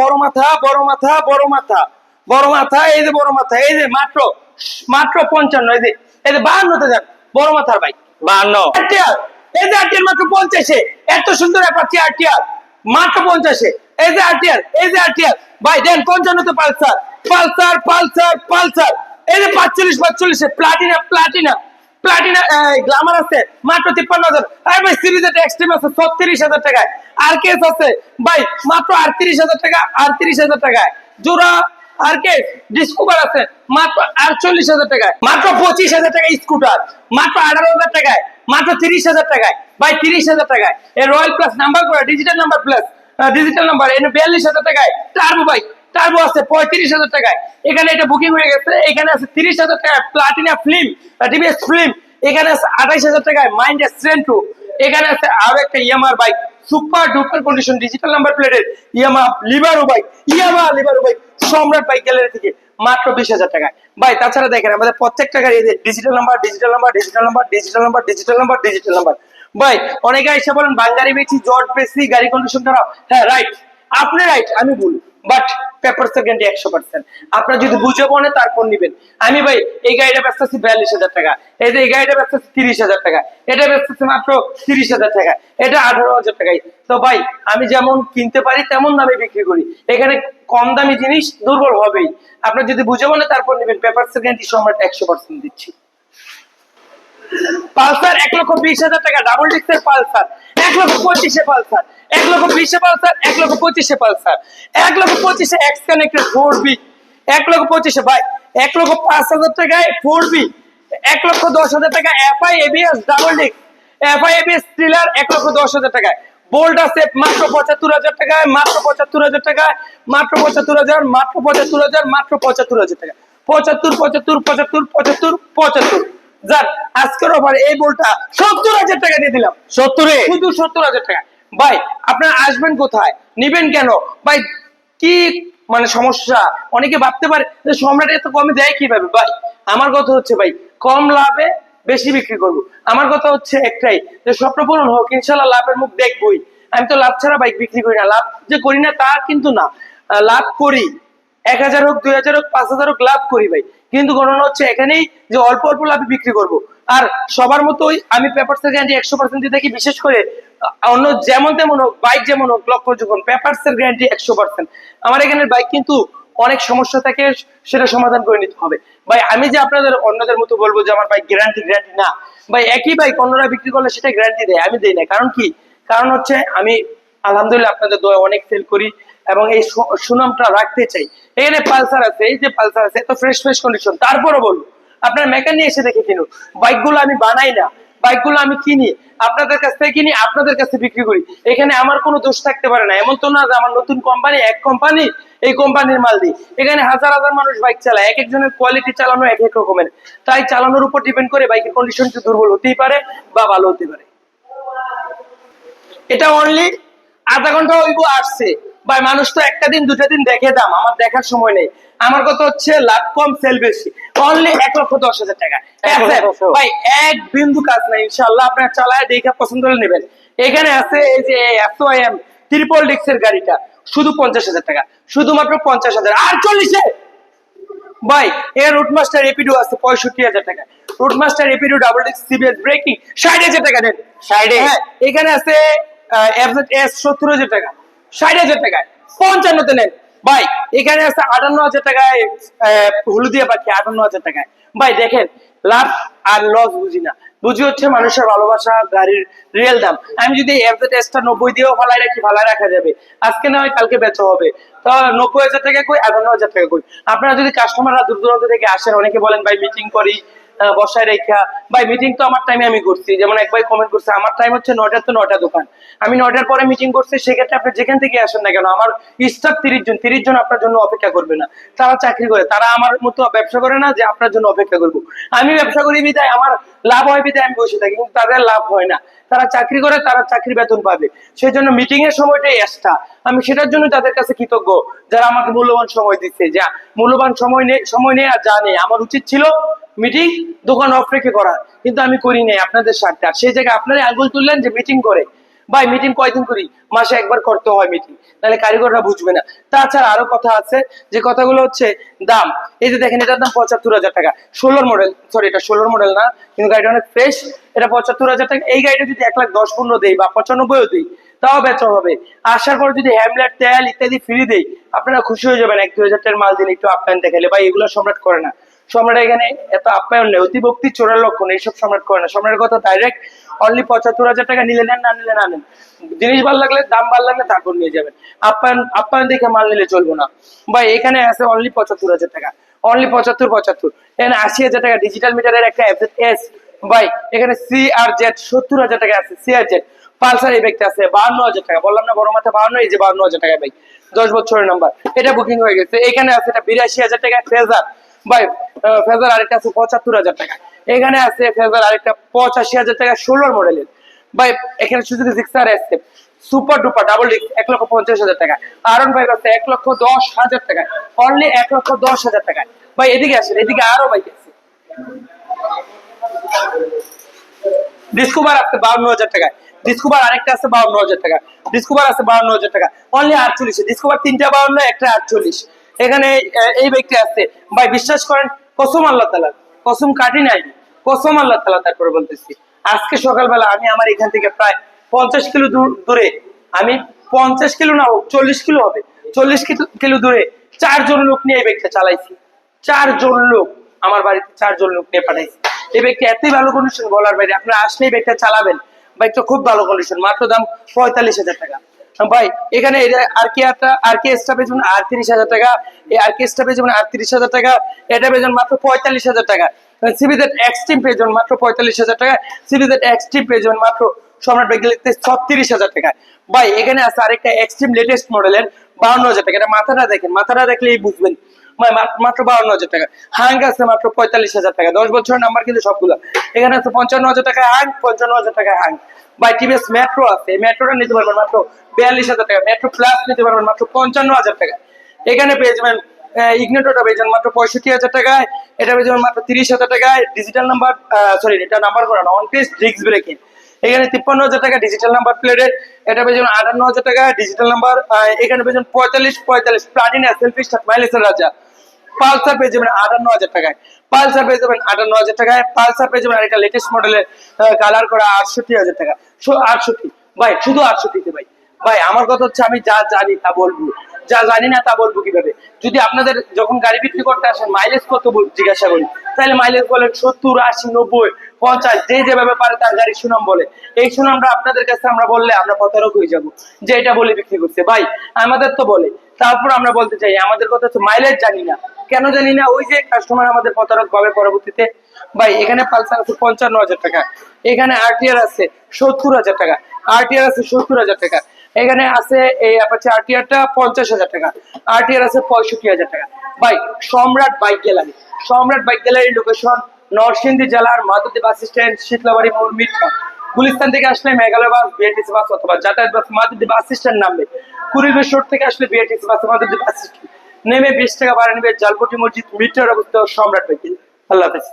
বড় মাথা বড় মাথা বড় মাথা। বড় মাথা এই যে বড় মাথা এই যে মাত্র মাত্র পঞ্চান্ন এই যে এই যে বাহান্নতে যান বড় মাথার বান্ন আরটিআর এই যে আরটিআর মাত্র পঞ্চাশে এত সুন্দর অ্যাপাচি আরটিআর মাত্র পঞ্চাশে। এই যে আরটিআর এই যে আরটিআর ভাই দেন পঞ্চান্নতে পালসার পালসার পালসার পালসার। এই যে পাঁচচল্লিশ পাঁচচল্লিশে প্লাটিনা প্লাটিনা প্লাটিনা গ্লামার আছে, মাত্র তিপ্পান্ন হাজার। আর ভাই সিরিজ একটা এক্সট্রিম আছে, ছত্রিশ হাজার টাকায়। আর কেস আছে, ভাই, মাত্র আটত্রিশ হাজার টাকা, আটত্রিশ হাজার টাকায়। জোড়া আর কে ডিসকভার আছে, মাত্র আটচল্লিশ হাজার টাকায়। মাত্র পঁচিশ হাজার টাকা স্কুটার মাত্র আঠারো হাজার টাকায়, মাত্র তিরিশ হাজার টাকায়। ভাই, তিরিশ হাজার টাকায়। এই রয়্যাল প্লাস নাম্বার করা digital number plus digital number এনে বিয়াল্লিশ হাজার টাকায়। টার্বো বাইক টার্বো আছে পঁয়ত্রিশ হাজার টাকায়। এখানে এটা বুকিং হয়ে গেছে। এখানে আছে তিরিশ হাজার টাকায় প্লাটিনা ফিল্ম টিভিএস ফিল্ম এখানে আছে আঠাইশ হাজার টাকায় মাইন্ড সেন্টু এখানে আছে আরও একটা ইয়ামার bike super duper condition digital number প্লেটের ইয়ামা লিভারো বাইক ইয়ামা লিভারো বাইক সম্রাট বাইক গ্যালারি থেকে মাত্র বিশ হাজার টাকায়। ভাই, তাছাড়া দেখেন, আমাদের প্রত্যেকটা গাড়ি digital number digital number digital number digital number digital number digital number ভাই, অনেকে এসে বলেন বাঙ্গারি বেশি, জট বেশি, গাড়ি কন্ডিশন খারাপ। হ্যাঁ রাইট আপনি রাইট আমি ভুল। বাট পেপার সেকেন্ডে একশো পার্সেন্ট আপনার যদি বুঝে বনে তারপর নিবেন। আমি ভাই, এই গাড়িটা বেচতেছি বিয়াল্লিশ হাজার টাকা। এই যে এই গাড়িটা বেচতেছি তিরিশ হাজার টাকা। এটা বেচতেছি মাত্র তিরিশ হাজার টাকা। এটা আঠারো হাজার টাকায় তো ভাই, আমি যেমন কিনতে পারি, তেমন দামে বিক্রি করি। এখানে কম দামি জিনিস দুর্বল হবেই। আপনার যদি বুঝে বনে তারপর নিবেন। পেপার সেকেন্ডই সম্রাট একশো পার্সেন্ট দিচ্ছি। পালসার এক লক্ষ বিশ হাজার টাকা। ডাবল ডিস্কের পালসার এক লক্ষ পঁচিশে পালসার এক লক্ষ বিশে পালসার এক লক্ষ পঁচিশে পালসার এক লক্ষ পঁচিশে এক্স কানেক্টেড ফোর বি এক লক্ষ পঁচিশে ভাই এক লক্ষ পাঁচ হাজার টাকায় ফোর বি এক লক্ষ দশ হাজার টাকা FI ABS double disc FI ABS thriller এক লক্ষ দশ হাজার টাকায়। বোল্ড আছে মাত্র পঁচাত্তর হাজার টাকায় মাত্র পঁচাত্তর হাজার টাকায় মাত্র পঁচাত্তর হাজার মাত্র পঁচাত্তর হাজার মাত্র পঁচাত্তর হাজার টাকা পঁচাত্তর পঁচাত্তর পঁচাত্তর পঁচাত্তর পঁচাত্তর। যাক আজকের অফার এই বলটা সত্তর হাজার টাকা দিয়ে দিলাম। সত্তরে? শুধু সত্তর হাজার টাকা ভাই, আপনারা আসবেন কোথায়? নিবেন কেন? ভাই, কি মানে সমস্যা? অনেকে ভাবতে পারে যে সম্রাট এত কমে দেয় কীভাবে? ভাই, আমার কথা হচ্ছে ভাই, কম লাভে বেশি বিক্রি করব। আমার কথা হচ্ছে একটাই, যে স্বপ্ন পূরণ হোক, ইনশাল্লাহ লাভের মুখ দেখবই। আমি তো লাভ ছাড়া বাইক বিক্রি করি না, লাভ যে করি না তা কিন্তু না। লাভ করি। এক হাজার হোক, দুই হাজার হোক, পাঁচ হাজার হোক, লাভ করি ভাই। কিন্তু ঘটনা হচ্ছে এখানেই যে অল্প অল্প লাভে বিক্রি করব। আর সবার মতোই আমি পেপার এর গ্যারান্টি একশো পার্সেন্ট দিয়ে থাকি, বিশেষ করে অন্য যেমন তেমন হোক বাইক যেমন হোক, লক্ষ্য যখন পেপার এর গ্যারান্টি একশো পার্সেন্ট আমার এখানের বাইক কিন্তু অনেক সমস্যা থাকে, সেটা সমাধান করে নিতে হবে। ভাই, আমি যে আপনাদের অন্যদের মতো বলব যে আমার বাইক গ্যারান্টি গ্যারান্টি না, ভাই, একই বাইক অন্যরা বিক্রি করলে সেটা গ্যারান্টি দেয়, আমি দেই না। কারণ কি? কারণ হচ্ছে আমি আলহামদুলিল্লাহ আপনাদের দোয়া অনেক সেল করি এবং এই সুনামটা রাখতে চাই। এখানে পালসার আছে, এই যে পালসার আছে, এত ফ্রেশ ফ্রেশ কন্ডিশন তারপরও বলব আপনার মেকানিক এসে দেখে কিনুন। বাইকগুলো আমি বানাই না, বাইকগুলো আমি কিনি, আপনাদের কাছ থেকে কিনি, আপনাদের কাছে বিক্রি করি। এখানে আমার কোনো দোষ থাকতে পারে না। এমন তো না যে আমার নতুন কোম্পানি এক কোম্পানি এই কোম্পানির মাল দিই এখানে হাজার হাজার মানুষ বাইক চালায়। এক একজনের কোয়ালিটি চালানো এক এক রকমের। তাই চালানোর উপর ডিপেন্ড করে বাইকের কন্ডিশন দুর্বল হতেই পারে বা ভালো হতে পারে। এটা অনলি আধা ঘণ্টা হইব আসছে। ভাই মানুষ তো একটা দিন দুটা দিন দেখে দাম আমার দেখার সময় নেই। আমার কথা হচ্ছে লাভ কম সেল বেশি। অনলি এক লক্ষ দশ হাজার টাকা। দশ। ভাই এক বিন্দু কাজ নাই ইনশাল্লাহ আপনার চালায় দেখে পছন্দ করে নেবেন। এখানে আছে এই যে এসও এম ট্রিপল ডিক্সের গাড়িটা। শুধু পঞ্চাশ হাজার টাকা। শুধুমাত্র পঞ্চাশ হাজার। আর চল্লিশে? ভাই এর রুট মাস্টার এপিডু আছে পঁয়ষট্টি হাজার টাকা। রুট মাস্টার এপিডু ডাবল ডিক্স সিবিএস ব্রেকিং ষাট হাজার টাকা দেন। সাইডে হ্যাঁ এখানে আছে মানুষের ভালোবাসা, গাড়ির রিয়েল দাম। আমি যদি নব্বই দিয়েও ফালাই রাখি, ফালাই রাখা যাবে। আজকে না হয় কালকে বেচা হবে। তো নব্বই হাজার টাকা কই, আটান্ন হাজার টাকা কই? আপনারা যদি কাস্টমাররা দূর দূরান্ত থেকে আসেন, অনেকে বলেন, ভাই মিটিং করি। বসায় রেখা ভাই মিটিং তো আমার টাইমে আমি করছি। যেমন এক ভাই কমেন্ট করছে, আমার টাইম হচ্ছে নয়টা তো নয়টা দোকান। আমি নয়টার পরে মিটিং করছি, সেক্ষেত্রে আপনি যেখান থেকে আসেন না কেন? আমার স্টাফ তিরিশ জন তিরিশ জন আপনার জন্য অপেক্ষা করবে না। তারা চাকরি করে। তারা আমার মতো ব্যবসা করে না যে আপনার জন্য অপেক্ষা করব। আমি ব্যবসা করি বিদায় আমার লাভ হয় বিদায় আমি বসে থাকি, কিন্তু তাদের লাভ হয় না। তারা চাকরি করে, তারা চাকরি বেতন পাবে। সেই জন্য মিটিং এর সময়টাই এক্সট্রা আমি সেটার জন্য তাদের কাছে কৃতজ্ঞ, যারা আমাকে মূল্যবান সময় দিচ্ছে। যা মূল্যবান সময় নেই সময় নেই আর যা নেই আমার উচিত ছিল মিটিং দোকান অফ রেখে করার কিন্তু আমি করি নাই, আপনাদের স্বার্থে। আর সেই জায়গায় আপনারা আঙ্গুল তুললেন যে মিটিং করে। ভাই মিটিং কয়দিন করি? মাসে একবার করতে হয় মিটিং তাহলে কারিগররা বুঝবে না। তাছাড়া আরও কথা আছে, যে কথাগুলো হচ্ছে দাম। এই যে দেখেন, এটার দাম পঁচাত্তর হাজার টাকা। ষোলোর মডেল সরি এটা ষোলোর মডেল না, কিন্তু গাড়িটা অনেক ফ্রেশ এটা পঁচাত্তর হাজার টাকা। এই গাড়িটা যদি এক লাখ দশ পনেরো দেই বা পঁচানব্বইও দিই, তাও বেচা হবে। আসার পর যদি হ্যামলেট তেল ইত্যাদি ফ্রি দেই, আপনারা খুশি হয়ে যাবেন। এক দুই হাজার টাকার মাল দিন, একটু আপ্যায়ন দেখালে ভাই, এগুলো সম্রাট করে না। সম্রাট এখানে এত আপ্যায়ন নেই, অতিভক্তি, চোরার লক্ষণ, এইসব সম্রাট করে না। সম্রাটের কথা ডাইরেক্ট অনলি পঁচাত্তর হাজার টাকা নিলে নেন, না নিলে না নেন। জিনিস ভালো লাগলে, দাম ভালো লাগলে তারপর নিয়ে যাবেন। আপ্যায়ন আপ্যায়ন দেখে মাল নিলে চলবো না। ভাই, এখানে আছে অনলি পঁচাত্তর হাজার টাকা। অনলি পঁচাত্তর পঁচাত্তর। এখানে আশি হাজার টাকা ডিজিটাল মিটারের একটা এস ভাই, এখানে সি আর জেড সত্তর হাজার টাকা আছে সি আর জেড পালসার এই ব্যক্তি আছে, বাহান্ন হাজার টাকা। বললাম না বড় মাথা, বাহান্ন, এই যে বাহান্ন হাজার টাকা ভাই। দশ বছরের নাম্বার এটা বুকিং হয়ে গেছে। এখানে আছে এটা বিরাশি হাজার টাকা ফেজার ভাই ফেজার আরেকটা আছে পঁচাত্তর হাজার টাকা। এখানে আছে ফেজার আরেকটা পঁচাশি হাজার টাকা ষোলোর মডেলের ভাই, এখানে সুযোগ সিক্সার এসছে সুপার ডুপার ডাবল ডিস্ক এক লক্ষ পঞ্চাশ হাজার টাকা। আরন ফাইভ আছে এক লক্ষ দশ হাজার টাকা। অনলি এক লক্ষ দশ হাজার টাকা। ভাই, এদিকে আসেন, এদিকে আরও বাইক আছে। ডিসকভার আছে বাউন্ন হাজার টাকা। ডিসকভার আরেকটা আছে বাউন্ন হাজার টাকা। ডিসকভার আছে বাউন্ন হাজার টাকা। অনলি আটচল্লিশ। ডিসকভার তিনটা বাউন্ন, একটা আটচল্লিশ। এখানে এই ব্যক্তি আছে। ভাই, বিশ্বাস করেন, কসম আল্লাহ তালা কসম কাটি নাই। কসম আল্লাহ তালা তারপরে বলতেছি, আজকে সকালবেলা আমি আমার এখান থেকে প্রায় পঞ্চাশ কিলো দূরে আমি পঞ্চাশ কিলো না হোক, চল্লিশ কিলো হবে, চল্লিশ কিলো দূরে চারজন লোক নিয়ে এই ব্যক্তিটা চালাইছি। চারজন লোক, আমার বাড়িতে চারজন লোক নিয়ে পাঠাইছি। এই ব্যক্তি এতই ভালো কন্ডিশন বলার বাইরে, আপনারা আসলেই ব্যাগটা চালাবেন। বাইকটা খুব ভালো কন্ডিশন মাত্র দাম পঁয়তাল্লিশ হাজার টাকা। ভাই, এখানে আর কি আর কি হাজার টাকা। এই আর কি হাজার টাকা। এটা মাত্র পঁয়তাল্লিশ হাজার টাকা। সিবিজেড মাত্র পঁয়তাল্লিশ হাজার টাকা। সিবিজেড মাত্র সম্রাট লিখতে ছত্রিশ হাজার টাকা। ভাই, এখানে আছে আরেকটা লেটেস্ট মডেলের বাউন্ন হাজার টাকা। এটা মাথাটা দেখেন, মাথাটা দেখলেই বুঝবেন। মাত্র বাউন্ন হাজার টাকা। হাং আছে মাত্র পঁয়তাল্লিশ হাজার টাকা। দশ বছরের নাম্বার কিন্তু সবগুলো। এখানে আছে পঞ্চান্ন হাজার টাকা হাং পঞ্চান্ন হাজার টাকা হাং ভাই টিভিএস মেট্রো আছে। মেট্রোটা নিতে পারবেন মাত্র বিয়াল্লিশ হাজার টাকা। মেট্রো প্লাস নিতে পারবেন মাত্র পঞ্চান্ন হাজার টাকা। এখানে পেয়ে যাবেন ইগনেটোটা পেয়ে যাবেন মাত্র পঁয়ষট্টি হাজার টাকায়। এটা পেয়ে যাবেন মাত্র তিরিশ হাজার টাকায়। ডিজিটাল নাম্বার সরি এটা নাম্বার করা না অন পেজ ডিস্ক ব্রেকিং এখানে তিপ্পান্ন হাজার টাকা ডিজিটাল নাম্বার প্লেটের এটা পেয়ে যাবেন আটান্ন হাজার টাকা ডিজিটাল নাম্বার এখানে পেয়ে যাবেন পঁয়তাল্লিশ পঁয়তাল্লিশ প্লাটিনা সেলফি স্টার্ট মাইলেজের রাজা। পালসার পেয়ে যাবেন আটান্ন হাজার টাকায়। পালসার পেয়ে যাবেন আটান্ন হাজার টাকায়। পালসার পেয়ে যাবেন আরেকটা লেটেস্ট মডেলের কালার করা আটষট্টি হাজার টাকা। আটষট্টি। ভাই, শুধু আটষট্টিতে ভাই। ভাই, আমার কথা হচ্ছে আমি যা জানি তা বলব। যা জানি না তা বলব কীভাবে? যদি আপনাদের যখন গাড়ি বিক্রি করতে আসেন মাইলেজ কত জিজ্ঞাসা করি। তাহলে মাইলেজ বলেন সত্তর, আশি, নব্বই, পঞ্চাশ, যে যেভাবে পারে তার গাড়ির সুনাম বলে। এই সুনামটা আপনাদের কাছে আমরা বললে আমরা প্রতারক হয়ে যাব, যে এটা বলে বিক্রি করছে। ভাই, আমাদের তো বলে। তারপর আমরা বলতে চাই, আমাদের কথা হচ্ছে মাইলেজ জানি না। কেন জানি না? ওই যে কাস্টমার আমাদের প্রতারক পাবে পরবর্তীতে, ভাই, এখানে পালসার আছে পঞ্চান্ন হাজার টাকা, এখানে আরটিআর আছে সত্তর হাজার টাকা আরটিআর আছে সত্তর হাজার টাকা। এখানে আছে এই অ্যাপাচি আরটিআরটা পঞ্চাশ হাজার টাকা। আরটিআর আছে পঁয়ষট্টি হাজার টাকা। ভাই, Samrat bike gallery. Samrat bike গ্যালারির লোকেশন নরসিংদী জেলার মাধুদী বাস স্ট্যান্ড, শীতলাবাড়ি, মোড় মিটকা গুলিস্তান থেকে আসলে মেঘালয় বাস বিআরটিসি বাস অথবা যাতায়াত বাস মাধুদী বাস স্ট্যান্ড নামবে। কুড়িবেশ রোড থেকে আসলে বিআরটিসি বাস মাধুদী বাস স্ট্যান্ড। নেমে বিশ টাকা ভাড়া নেবে জালপটি মসজিদ মিটার অবস্থিত সম্রাট বাইক। আল্লাহ হাফেজ।